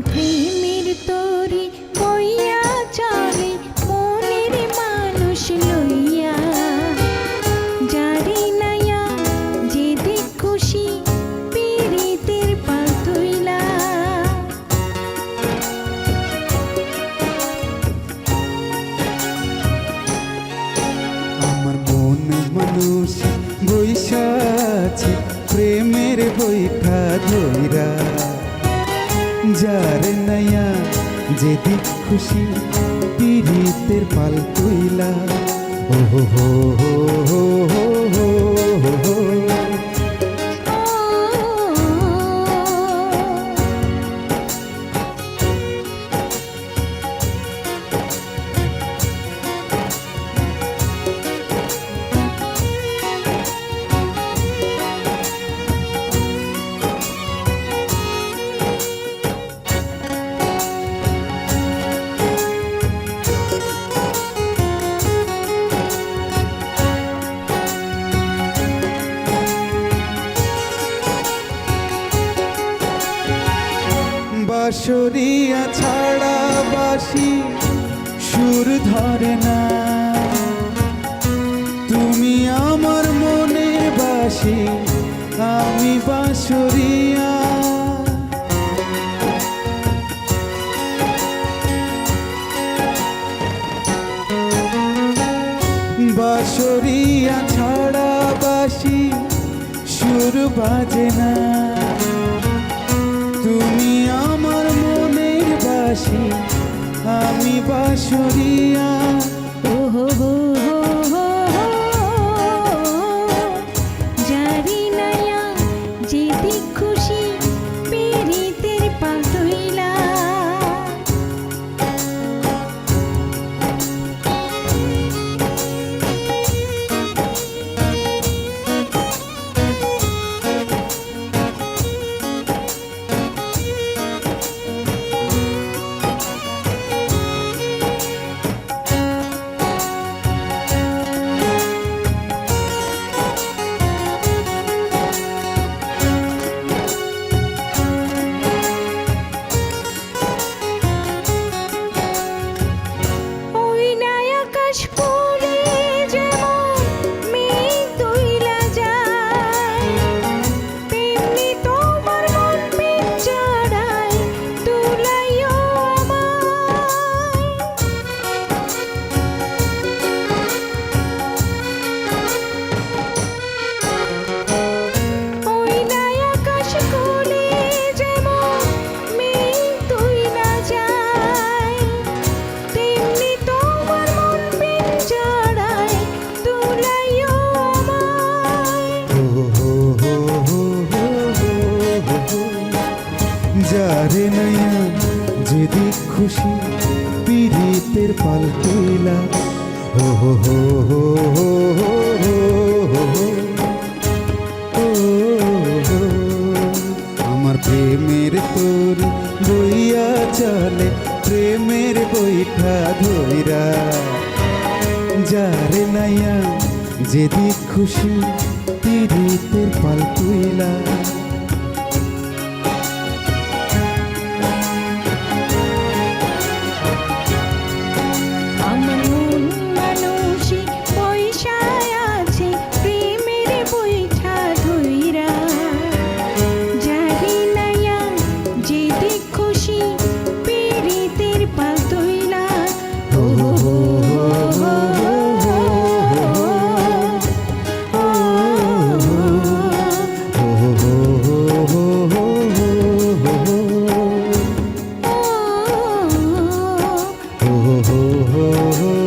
প্রেমের তরি কইয়া চলে মনের মানুষ লইয়া। যেতে খুশি মন বৈশাছে প্রেমের বৈঠা ধৈরা। যার নয়া যেদিক খুশি পীড়িতের পাল তুইলা। ও হো হো হো হো বাঁশরিয়া ছাড়া বাসি সুর ধরে না। তুমি আমার মনের বাসি আমি বাঁশরিয়া। বাঁশরিয়া ছাড়া বাসি সুর বাজে না। বাসি আমি বাসরিয়া। হো সেদিক খুশি পীড়িতের পালকিলা ও হো হো হো হো হো হো হো আমার প্রেমের তোর বইয়া চলে প্রেমের বইটা ধইরা যারে নাইয়া যেদিক খুশি তিরিতের পাল তুইলা হো